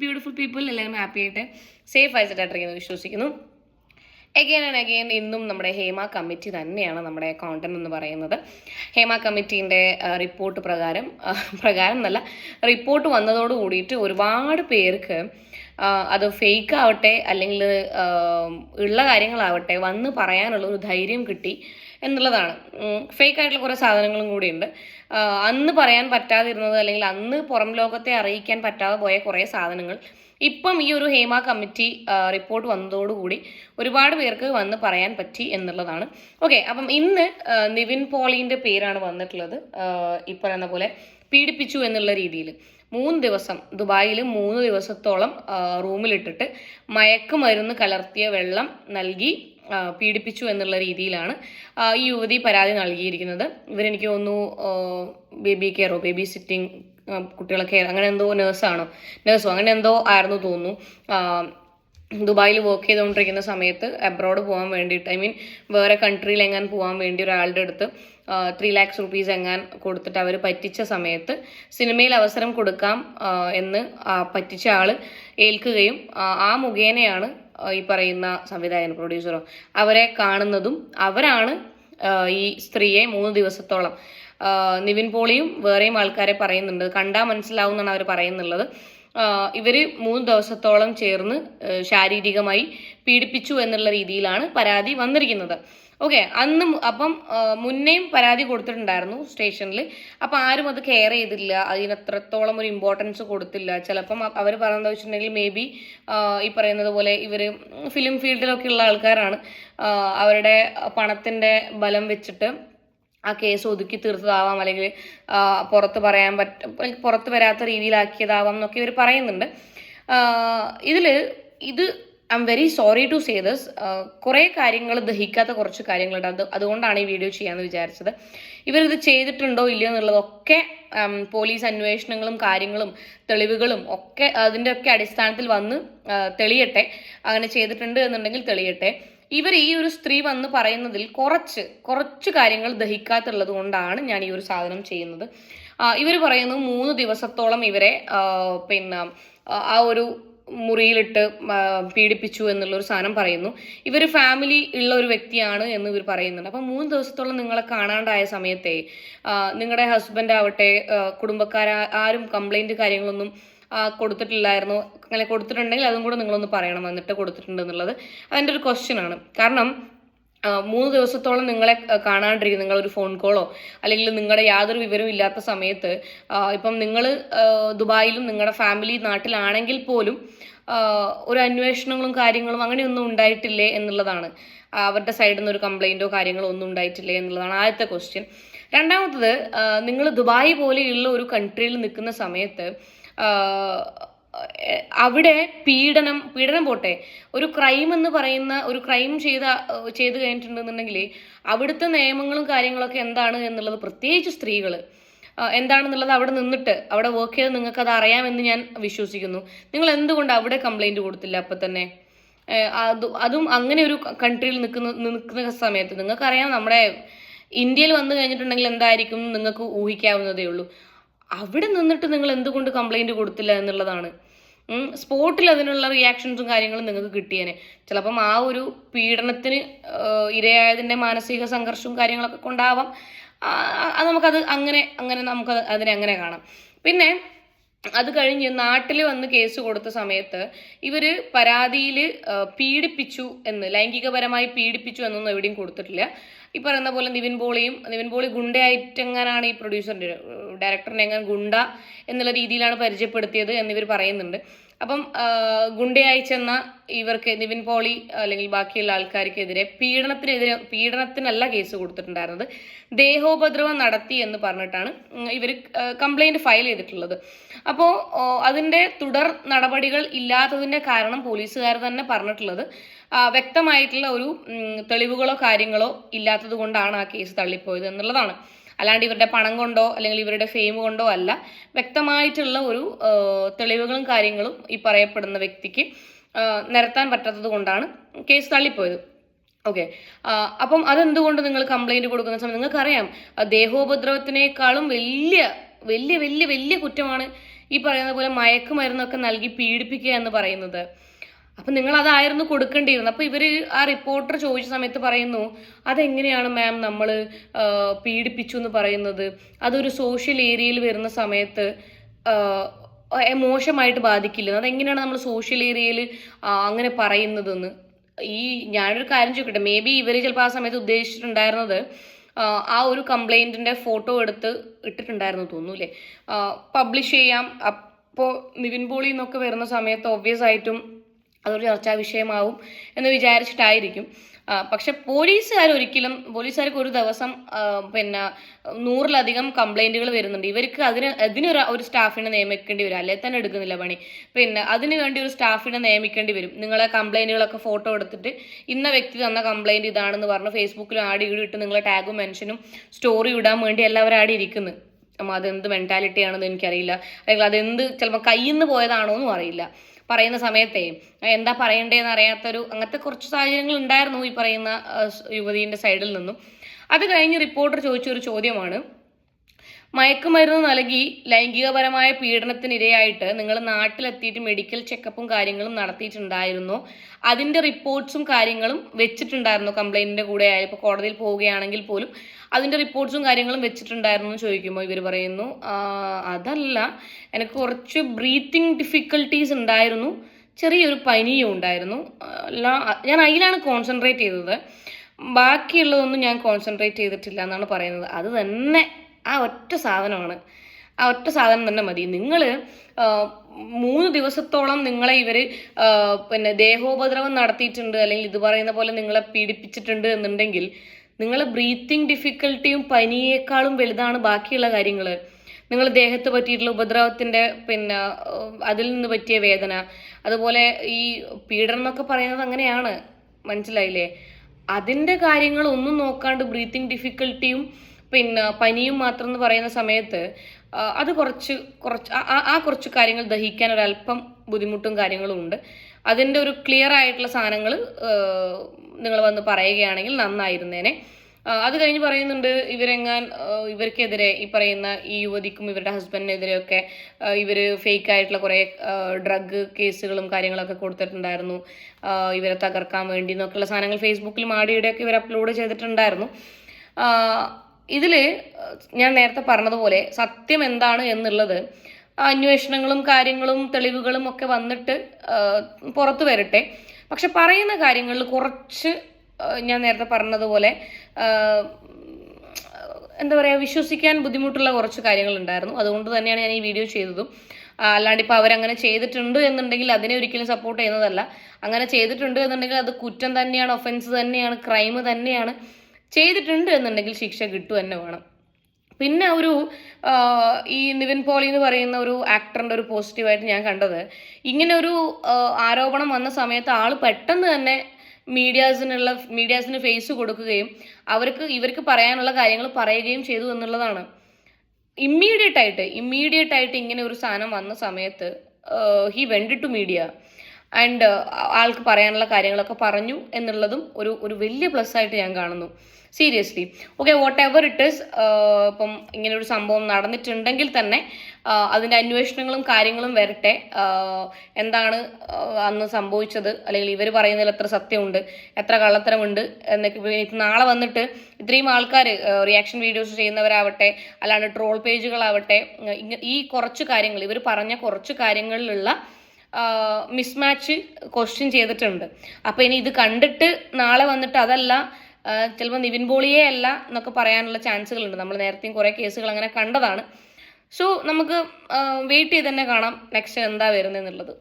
Beautiful people എല്ലാവരും happy ആയിട്ട് safe ആയിട്ടായിട്ടിരിക്കുന്നു വിശ്വസിക്കുന്നു. അഗെയിൻ ആൻഡ് അഗെയിൻ ഇന്നും നമ്മുടെ ഹേമ കമ്മിറ്റി തന്നെയാണ് നമ്മുടെ കോണ്ടന്റ് എന്ന് പറയുന്നത്. ഹേമ കമ്മിറ്റീന്റെ റിപ്പോർട്ട് പ്രകാരം പ്രകാരം എന്നല്ല റിപ്പോർട്ട് വന്നതോട് കൂടിയിട്ട് ഒരുപാട് പേർക്ക് അത് ഫേക്ക് ആവട്ടെ അല്ലെങ്കിൽ ഉള്ള കാര്യങ്ങളാവട്ടെ വന്ന് പറയാനുള്ള ഒരു ധൈര്യം കിട്ടി. എന്നുള്ളതാണ്. ഫേക്ക് ആയിട്ടുള്ള കുറേ സാധനങ്ങളും കൂടിയുണ്ട്. അന്ന് പറയാൻ പറ്റാതിരുന്നത് അല്ലെങ്കിൽ അന്ന് പുറം ലോകത്തെ അറിയിക്കാൻ പറ്റാതെ പോയ കുറേ സാധനങ്ങൾ. ഇപ്പം ഈ ഒരു ഹേമ കമ്മിറ്റി റിപ്പോർട്ട് വന്നതോടുകൂടി ഒരുപാട് പേർക്ക് വന്ന് പറയാൻ പറ്റി എന്നുള്ളതാണ്. ഓക്കെ അപ്പം ഇന്ന് നിവിൻ പോളിന്റെ പേരാണ് വന്നിട്ടുള്ളത്. ഈ പറയുന്ന പോലെ പീഡിപ്പിച്ചു എന്നുള്ള രീതിയിൽ. മൂന്ന് ദിവസം ദുബായിൽ മൂന്ന് ദിവസത്തോളം റൂമിലിട്ടിട്ട് മയക്കുമരുന്ന് കലർത്തിയ വെള്ളം നൽകി പീഡിപ്പിച്ചു എന്നുള്ള രീതിയിലാണ് ഈ യുവതി പരാതി നൽകിയിരിക്കുന്നത്. ഇവരെനിക്ക് തോന്നുന്നു ബേബി കെയറോ ബേബി സിറ്റിംഗ് കുട്ടികളെ കെയർ അങ്ങനെ എന്തോ നേഴ്സാണോ നേഴ്സോ അങ്ങനെ എന്തോ ആയിരുന്നു തോന്നുന്നു. ദുബായിൽ വർക്ക് ചെയ്തുകൊണ്ടിരിക്കുന്ന സമയത്ത് അബ്രോഡ് പോകാൻ വേണ്ടിയിട്ട് ഐ മീൻ വേറെ കൺട്രിയിൽ എങ്ങാൻ പോകാൻ വേണ്ടി ഒരാളുടെ അടുത്ത് ത്രീ ലാക്സ് റുപ്പീസ് എങ്ങാൻ കൊടുത്തിട്ട് അവർ പറ്റിച്ച സമയത്ത് സിനിമയിൽ അവസരം കൊടുക്കാം എന്ന് പറ്റിച്ച ആൾ ഏൽക്കുകയും ആ, മുഖേനയാണ് ഈ പറയുന്ന സംവിധായകൻ പ്രൊഡ്യൂസറോ അവരെ കാണുന്നതും അവരാണ് ഈ സ്ത്രീയെ മൂന്ന് ദിവസത്തോളം നിവിൻ പോളിയും വേറെയും ആൾക്കാരെ പറയുന്നുണ്ട്. കണ്ടാൽ മനസ്സിലാവും എന്നാണ് അവർ പറയുന്നുള്ളത്. ഇവർ മൂന്ന് ദിവസത്തോളം ചേർന്ന് ശാരീരികമായി പീഡിപ്പിച്ചു എന്നുള്ള രീതിയിലാണ് പരാതി വന്നിരിക്കുന്നത്. ഓക്കെ അന്ന് അപ്പം മുന്നേയും പരാതി കൊടുത്തിട്ടുണ്ടായിരുന്നു സ്റ്റേഷനിൽ അപ്പം ആരും അത് കെയർ ചെയ്തില്ല. അതിന് അത്രത്തോളം ഒരു ഇമ്പോർട്ടൻസ് കൊടുത്തില്ല. ചിലപ്പം അവർ പറയുന്നത് വെച്ചിട്ടുണ്ടെങ്കിൽ മേ ബി ഈ പറയുന്നത് പോലെ ഇവർ ഫിലിം ഫീൽഡിലൊക്കെ ഉള്ള ആൾക്കാരാണ്. അവരുടെ പണത്തിന്റെ ബലം വെച്ചിട്ട് ആ കേസ് ഒതുക്കി തീർത്തതാവാം. അല്ലെങ്കിൽ പുറത്ത് പറയാൻ പറ്റ പുറത്ത് വരാത്ത രീതിയിലാക്കിയതാവാം എന്നൊക്കെ ഇവർ പറയുന്നുണ്ട്. ഇതിൽ ഇത് I am very sorry to say this കുറേ കാര്യങ്ങൾ ദഹിക്കാത്ത കുറച്ച് കാര്യങ്ങളുണ്ട്. അത് അതുകൊണ്ടാണ് ഈ വീഡിയോ ചെയ്യാമെന്ന് വിചാരിച്ചത്. ഇവരിത് ചെയ്തിട്ടുണ്ടോ ഇല്ലയോ എന്നുള്ളതൊക്കെ പോലീസ് അന്വേഷണങ്ങളും കാര്യങ്ങളും തെളിവുകളും ഒക്കെ അതിന്റെ ഒക്കെ അടിസ്ഥാനത്തിൽ വന്ന് തെളിയട്ടെ. അങ്ങനെ ചെയ്തിട്ടുണ്ട് എന്നുണ്ടെങ്കിൽ തെളിയട്ടെ. ഇവർ ഈ ഒരു സ്ത്രീ വന്ന് പറയുന്നതിൽ കുറച്ച് കുറച്ച് കാര്യങ്ങൾ ദഹിക്കാത്തുള്ളത് കൊണ്ടാണ് ഞാൻ ഈ ഒരു സാധനം ചെയ്യുന്നത്. ഇവർ പറയുന്നു മൂന്ന് ദിവസത്തോളം ഇവരെ പിന്നെ ആ ഒരു മുറിയിലിട്ട് പീഡിപ്പിച്ചു എന്നുള്ളൊരു സാധനം പറയുന്നു. ഇവർ ഫാമിലി ഉള്ള ഒരു വ്യക്തിയാണ് എന്ന് ഇവർ പറയുന്നുണ്ട്. അപ്പം മൂന്ന് ദിവസത്തോളം നിങ്ങളെ കാണാണ്ടായ സമയത്തെ നിങ്ങളുടെ ഹസ്ബൻഡ് ആവട്ടെ കുടുംബക്കാരാ ആരും കംപ്ലൈന്റ് കാര്യങ്ങളൊന്നും കൊടുത്തിട്ടില്ലായിരുന്നു. അങ്ങനെ കൊടുത്തിട്ടുണ്ടെങ്കിൽ അതും കൂടെ നിങ്ങളൊന്ന് പറയണം എന്നിട്ട് കൊടുത്തിട്ടുണ്ട് എന്നുള്ളത്. അതിന്റെ ഒരു ക്വസ്റ്റ്യൻ ആണ്. കാരണം മൂന്ന് ദിവസത്തോളം നിങ്ങളെ കാണാണ്ടിരിക്കും നിങ്ങളൊരു ഫോൺ കോളോ അല്ലെങ്കിൽ നിങ്ങളുടെ യാതൊരു വിവരവും ഇല്ലാത്ത സമയത്ത് ഇപ്പം നിങ്ങൾ ദുബായിലും നിങ്ങളുടെ ഫാമിലി നാട്ടിലാണെങ്കിൽ പോലും ഒരു അന്വേഷണങ്ങളും കാര്യങ്ങളും അങ്ങനെയൊന്നും ഉണ്ടായിട്ടില്ലേ എന്നുള്ളതാണ്. അവരുടെ സൈഡിൽ നിന്ന് ഒരു കംപ്ലൈന്റോ കാര്യങ്ങളോ ഒന്നും ഉണ്ടായിട്ടില്ലേ എന്നുള്ളതാണ് ആദ്യത്തെ ക്വസ്റ്റ്യൻ രണ്ടാമത്തത് നിങ്ങൾ ദുബായ് പോലെയുള്ള ഒരു കൺട്രിയിൽ നിൽക്കുന്ന സമയത്ത് അവിടെ പീഡനം പീഡനം പോട്ടെ. ഒരു ക്രൈം എന്ന് പറയുന്ന ഒരു ക്രൈം ചെയ്ത ചെയ്ത് കഴിഞ്ഞിട്ടുണ്ടെന്നുണ്ടെങ്കിൽ അവിടുത്തെ നിയമങ്ങളും കാര്യങ്ങളൊക്കെ എന്താണ് എന്നുള്ളത് പ്രത്യേകിച്ച് സ്ത്രീകൾ എന്താണെന്നുള്ളത് അവിടെ നിന്നിട്ട് അവിടെ വർക്ക് ചെയ്ത് നിങ്ങൾക്ക് അത് അറിയാമെന്ന് ഞാൻ വിശ്വസിക്കുന്നു. നിങ്ങൾ എന്തുകൊണ്ട് അവിടെ കംപ്ലൈന്റ് കൊടുത്തില്ല അപ്പം തന്നെ? അത് അതും അങ്ങനെ ഒരു കൺട്രിയിൽ നിൽക്കുന്ന നിൽക്കുന്ന സമയത്ത്. നിങ്ങൾക്കറിയാം നമ്മുടെ ഇന്ത്യയിൽ വന്നു കഴിഞ്ഞിട്ടുണ്ടെങ്കിൽ എന്തായിരിക്കും നിങ്ങൾക്ക് ഊഹിക്കാവുന്നതേ ഉള്ളൂ. അവിടെ നിന്നിട്ട് നിങ്ങൾ എന്തുകൊണ്ട് കംപ്ലൈന്റ് കൊടുത്തില്ല എന്നുള്ളതാണ്. സ്പോട്ടിൽ അതിനുള്ള റിയാക്ഷൻസും കാര്യങ്ങളും നിങ്ങൾക്ക് കിട്ടിയേനെ. ചിലപ്പം ആ ഒരു പീഡനത്തിന് ഇരയായതിന്റെ മാനസിക സംഘർഷവും കാര്യങ്ങളൊക്കെ കൊണ്ടാവാം. അത് നമുക്കത് അങ്ങനെ അങ്ങനെ നമുക്ക് അതിനെ അങ്ങനെ കാണാം. പിന്നെ അത് കഴിഞ്ഞ് നാട്ടിൽ വന്ന് കേസ് കൊടുത്ത സമയത്ത് ഇവർ പരാതിയിൽ പീഡിപ്പിച്ചു എന്ന് ലൈംഗികപരമായി പീഡിപ്പിച്ചു എന്നൊന്നും എവിടെയും കൊടുത്തിട്ടില്ല. ഈ പറയുന്ന പോലെ നിവിൻ പോളിയും നിവിൻ പോളി ഗുണ്ടയായിട്ടെങ്ങാനാണ് ഈ പ്രൊഡ്യൂസറിന്റെ ഡയറക്ടറിനെ എങ്ങനെ ഗുണ്ട എന്നുള്ള രീതിയിലാണ് പരിചയപ്പെടുത്തിയത് എന്നിവർ പറയുന്നുണ്ട്. അപ്പം ഗുണ്ടയായി ചെന്ന ഇവർക്ക് നിവിൻ പോളി അല്ലെങ്കിൽ ബാക്കിയുള്ള ആൾക്കാർക്കെതിരെ പീഡനത്തിനെതിരെ പീഡനത്തിനല്ല കേസ് കൊടുത്തിട്ടുണ്ടായിരുന്നത്. ദേഹോപദ്രവം നടത്തി എന്ന് പറഞ്ഞിട്ടാണ് ഇവർ കംപ്ലൈന്റ് ഫയൽ ചെയ്തിട്ടുള്ളത്. അപ്പോൾ അതിന്റെ തുടർ നടപടികൾ ഇല്ലാത്തതിന്റെ കാരണം പോലീസുകാർ തന്നെ പറഞ്ഞിട്ടുള്ളത്. വ്യക്തമായിട്ടുള്ള ഒരു തെളിവുകളോ കാര്യങ്ങളോ ഇല്ലാത്തത് കൊണ്ടാണ് ആ കേസ് തള്ളിപ്പോയത് എന്നുള്ളതാണ്. അല്ലാണ്ട് ഇവരുടെ പണം കൊണ്ടോ അല്ലെങ്കിൽ ഇവരുടെ ഫെയിം കൊണ്ടോ അല്ല വ്യക്തമായിട്ടുള്ള ഒരു തെളിവുകളും കാര്യങ്ങളും ഈ പറയപ്പെടുന്ന വ്യക്തിക്ക് നിരത്താൻ പറ്റാത്തത് കൊണ്ടാണ് കേസ് തള്ളിപ്പോയത്. ഓക്കെ അപ്പം അതെന്തുകൊണ്ട് നിങ്ങൾ കംപ്ലൈന്റ് കൊടുക്കുന്ന സമയത്ത് നിങ്ങൾക്കറിയാം ദേഹോപദ്രവത്തിനേക്കാളും വലിയ വലിയ വലിയ വലിയ കുറ്റമാണ് ഈ പറയുന്ന പോലെ മയക്കുമരുന്നൊക്കെ നൽകി പീഡിപ്പിക്കുക എന്ന് പറയുന്നത്. അപ്പം നിങ്ങൾ അതായിരുന്നു കൊടുക്കേണ്ടിയിരുന്നു അപ്പോൾ ഇവർ ആ റിപ്പോർട്ടർ ചോദിച്ച സമയത്ത് പറയുന്നു അതെങ്ങനെയാണ് മാം നമ്മൾ പീഡിപ്പിച്ചു എന്ന് പറയുന്നത്? അതൊരു സോഷ്യൽ ഏരിയയിൽ വരുന്ന സമയത്ത് മോശമായിട്ട് ബാധിക്കില്ല? അതെങ്ങനെയാണ് നമ്മൾ സോഷ്യൽ ഏരിയയിൽ അങ്ങനെ പറയുന്നതെന്ന്? ഈ ഞാനൊരു കാര്യം ചോദിക്കട്ടെ. മേ ബി ഇവർ ചിലപ്പോൾ ആ സമയത്ത് ഉദ്ദേശിച്ചിട്ടുണ്ടായിരുന്നത് ആ, ഒരു കംപ്ലൈന്റിന്റെ ഫോട്ടോ എടുത്ത് ഇട്ടിട്ടുണ്ടായിരുന്നു തോന്നുന്നു പബ്ലിഷ് ചെയ്യാം. അപ്പോൾ നിവിൻ പോളി എന്നൊക്കെ വരുന്ന സമയത്ത് ഒബ്വിയസ് ആയിട്ടും അതൊരു ചർച്ചാ വിഷയമാവും എന്ന് വിചാരിച്ചിട്ടായിരിക്കും. പക്ഷെ പോലീസുകാർ ഒരിക്കലും പോലീസുകാർക്ക് ഒരു ദിവസം പിന്നെ നൂറിലധികം കംപ്ലൈന്റുകൾ വരുന്നുണ്ട്. ഇവർക്ക് അതിന് അതിനൊരു ഒരു സ്റ്റാഫിനെ നിയമിക്കേണ്ടി വരും. അല്ലെ തന്നെ എടുക്കുന്നില്ല പണി. പിന്നെ അതിനു വേണ്ടി ഒരു സ്റ്റാഫിനെ നിയമിക്കേണ്ടി വരും. നിങ്ങളെ കംപ്ലൈന്റുകളൊക്കെ ഫോട്ടോ എടുത്തിട്ട് ഇന്ന വ്യക്തി തന്ന കംപ്ലൈന്റ് ഇതാണെന്ന് പറഞ്ഞ് ഫേസ്ബുക്കിലും ആഡ് ചെയ്ത് ഇട്ട് നിങ്ങളെ ടാഗും മെൻഷനും സ്റ്റോറി ഇടാൻ വേണ്ടി എല്ലാവരും ആടി ഇരിക്കുന്നു. അപ്പം അതെന്ത് മെന്റാലിറ്റി ആണെന്ന് എനിക്കറിയില്ല. അല്ലെങ്കിൽ അതെന്ത് ചിലപ്പോൾ കയ്യിൽ നിന്ന് പോയതാണോ എന്നും അറിയില്ല. പറയുന്ന സമയത്തെ എന്താ പറയണ്ടേന്ന് അറിയാത്തൊരു അങ്ങനത്തെ കുറച്ച് സാഹചര്യങ്ങൾ ഉണ്ടായിരുന്നു ഈ പറയുന്ന യുവതിയുടെ സൈഡിൽ നിന്നും. അത് കഴിഞ്ഞ് റിപ്പോർട്ടർ ചോദിച്ച ഒരു ചോദ്യമാണ് മയക്കുമരുന്ന് നൽകി ലൈംഗികപരമായ പീഡനത്തിനിരയായിട്ട് നിങ്ങൾ നാട്ടിലെത്തിയിട്ട് മെഡിക്കൽ ചെക്കപ്പും കാര്യങ്ങളും നടത്തിയിട്ടുണ്ടായിരുന്നു. അതിന്റെ റിപ്പോർട്ട്സും കാര്യങ്ങളും വെച്ചിട്ടുണ്ടായിരുന്നു കംപ്ലൈന്റിന്റെ കൂടെ. ആയാലും ഇപ്പോൾ കോടതിയിൽ പോവുകയാണെങ്കിൽ പോലും അതിന്റെ റിപ്പോർട്ട്സും കാര്യങ്ങളും വെച്ചിട്ടുണ്ടായിരുന്നു എന്ന് ചോദിക്കുമ്പോൾ ഇവർ പറയുന്നു അതല്ല. എനിക്ക് കുറച്ച് ബ്രീത്തിങ് ഡിഫിക്കൽട്ടീസ് ഉണ്ടായിരുന്നു. ചെറിയൊരു പനിയും ഉണ്ടായിരുന്നു. ഞാൻ അതിലാണ് കോൺസെൻട്രേറ്റ് ചെയ്തത്. ബാക്കിയുള്ളതൊന്നും ഞാൻ കോൺസെൻട്രേറ്റ് ചെയ്തിട്ടില്ല എന്നാണ് പറയുന്നത്. അത് തന്നെ ആ ഒറ്റ സാധനമാണ്. ആ ഒറ്റ സാധനം തന്നെ മതി. നിങ്ങൾ മൂന്ന് ദിവസത്തോളം നിങ്ങളെ ഇവർ പിന്നെ ദേഹോപദ്രവം നടത്തിയിട്ടുണ്ട് അല്ലെങ്കിൽ ഇത് പറയുന്ന പോലെ നിങ്ങളെ പീഡിപ്പിച്ചിട്ടുണ്ട് എന്നുണ്ടെങ്കിൽ നിങ്ങൾ ബ്രീത്തിങ് ഡിഫിക്കൽട്ടിയും പനിയേക്കാളും വലുതാണ് ബാക്കിയുള്ള കാര്യങ്ങൾ നിങ്ങൾ ദേഹത്ത് പറ്റിയിട്ടുള്ള ഉപദ്രവത്തിന്റെ പിന്നെ അതിൽ നിന്ന് പറ്റിയ വേദന. അതുപോലെ ഈ പീഡനം എന്നൊക്കെ പറയുന്നത് അങ്ങനെയാണ്. മനസ്സിലായില്ലേ? അതിന്റെ കാര്യങ്ങൾ ഒന്നും നോക്കാണ്ട് ബ്രീത്തിങ് ഡിഫിക്കൽട്ടിയും പിന്നെ പനിയും മാത്രം എന്ന് പറയുന്ന സമയത്ത് അത് കുറച്ച് കുറച്ച് ആ- കുറച്ച് കാര്യങ്ങൾ ദഹിക്കാൻ ഒരല്പം ബുദ്ധിമുട്ടും കാര്യങ്ങളും ഉണ്ട് അതിന്റെ ഒരു ക്ലിയർ ആയിട്ടുള്ള സാധനങ്ങൾ നിങ്ങൾ വന്ന് പറയുകയാണെങ്കിൽ നന്നായിരുന്നേനെ. അത് കഴിഞ്ഞ് പറയുന്നുണ്ട് ഇവരെങ്ങാൻ ഇവർക്കെതിരെ ഈ പറയുന്ന ഈ യുവതിക്കും ഇവരുടെ ഹസ്ബൻഡിനെതിരെയൊക്കെ ഇവർ ഫേക്ക് ആയിട്ടുള്ള കുറേ ഡ്രഗ് കേസുകളും കാര്യങ്ങളൊക്കെ കൊടുത്തിട്ടുണ്ടായിരുന്നു. ഇവരെ തകർക്കാൻ വേണ്ടി എന്നൊക്കെയുള്ള സാധനങ്ങൾ ഫേസ്ബുക്കിലും മാടിയുടെയൊക്കെ ഇവർ അപ്ലോഡ് ചെയ്തിട്ടുണ്ടായിരുന്നു. ഇതിൽ ഞാൻ നേരത്തെ പറഞ്ഞതുപോലെ സത്യം എന്താണ് എന്നുള്ളത് അന്വേഷണങ്ങളും കാര്യങ്ങളും തെളിവുകളും ഒക്കെ വന്നിട്ട് പുറത്തു വരട്ടെ. പക്ഷെ പറയുന്ന കാര്യങ്ങളിൽ കുറച്ച് ഞാൻ നേരത്തെ പറഞ്ഞതുപോലെ എന്താ പറയുക വിശ്വസിക്കാൻ ബുദ്ധിമുട്ടുള്ള കുറച്ച് കാര്യങ്ങളുണ്ടായിരുന്നു അതുകൊണ്ട് തന്നെയാണ് ഞാൻ ഈ വീഡിയോ ചെയ്തതും. അല്ലാണ്ട് ഇപ്പോൾ അവരങ്ങനെ ചെയ്തിട്ടുണ്ട് എന്നുണ്ടെങ്കിൽ അതിനെ ഒരിക്കലും സപ്പോർട്ട് ചെയ്യുന്നതല്ല. അങ്ങനെ ചെയ്തിട്ടുണ്ട് എന്നുണ്ടെങ്കിൽ അത് കുറ്റം തന്നെയാണ് ഒഫൻസ് തന്നെയാണ് ക്രൈം തന്നെയാണ്. ചെയ്തിട്ടുണ്ട് എന്നുണ്ടെങ്കിൽ ശിക്ഷ കിട്ടുക തന്നെ വേണം. പിന്നെ ഒരു ഈ നിവിൻ പോളി എന്ന് പറയുന്ന ഒരു ആക്ടറിന്റെ ഒരു പോസിറ്റീവായിട്ട് ഞാൻ കണ്ടത്. ഇങ്ങനെ ഒരു ആരോപണം വന്ന സമയത്ത് ആൾ പെട്ടെന്ന് തന്നെ മീഡിയാസിനുള്ള മീഡിയാസിന് ഫേസ് കൊടുക്കുകയും അവർക്ക് ഇവർക്ക് പറയാനുള്ള കാര്യങ്ങൾ പറയുകയും ചെയ്തു എന്നുള്ളതാണ്. ഇമ്മീഡിയറ്റ് ആയിട്ട് ഇമ്മീഡിയറ്റ് ആയിട്ട് ഇങ്ങനെ ഒരു സാധനം വന്ന സമയത്ത് he went to media. And ആൾക്ക് പറയാനുള്ള കാര്യങ്ങളൊക്കെ പറഞ്ഞു എന്നുള്ളതും ഒരു ഒരു വലിയ പ്ലസ് ആയിട്ട് ഞാൻ കാണുന്നു. Seriously okay whatever it is ഇപ്പം ഇങ്ങനെ ഒരു സംഭവം നടന്നിട്ടുണ്ടെങ്കിൽ തന്നെ ആ, അതിന്റെ അന്വേഷണങ്ങളും കാര്യങ്ങളും വരട്ടെ. എന്താണ് അന്ന് സംഭവിച്ചത്? അല്ലെങ്കിൽ ഇവർ പറയുന്നതിൽ എത്ര സത്യമുണ്ട്? എത്ര കള്ളത്തരമുണ്ട്? എന്നൊക്കെ നാളെ വന്നിട്ട് ഇത്രയും ആൾക്കാർ റിയാക്ഷൻ വീഡിയോസ് ചെയ്യുന്നവരാവട്ടെ അല്ലാണ്ട് ട്രോൾ പേജുകളാവട്ടെ ഈ കുറച്ച് കാര്യങ്ങൾ ഇവർ പറഞ്ഞ കുറച്ച് കാര്യങ്ങളിലുള്ള മിസ്മാച്ച് ക്വസ്റ്റ്യൻ ചെയ്തിട്ടുണ്ട്. അപ്പോൾ ഇനി ഇത് കണ്ടിട്ട് നാളെ വന്നിട്ട് അതല്ല ചിലപ്പോൾ നിവിൻ പോളിയേ അല്ല എന്നൊക്കെ പറയാനുള്ള ചാൻസുകളുണ്ട് നമ്മൾ നേരത്തെയും കുറേ കേസുകൾ അങ്ങനെ കണ്ടതാണ്. സോ നമുക്ക് വെയിറ്റ് ചെയ്ത് തന്നെ കാണാം. നെക്സ്റ്റ് എന്താ വരുന്നതെന്നുള്ളത്.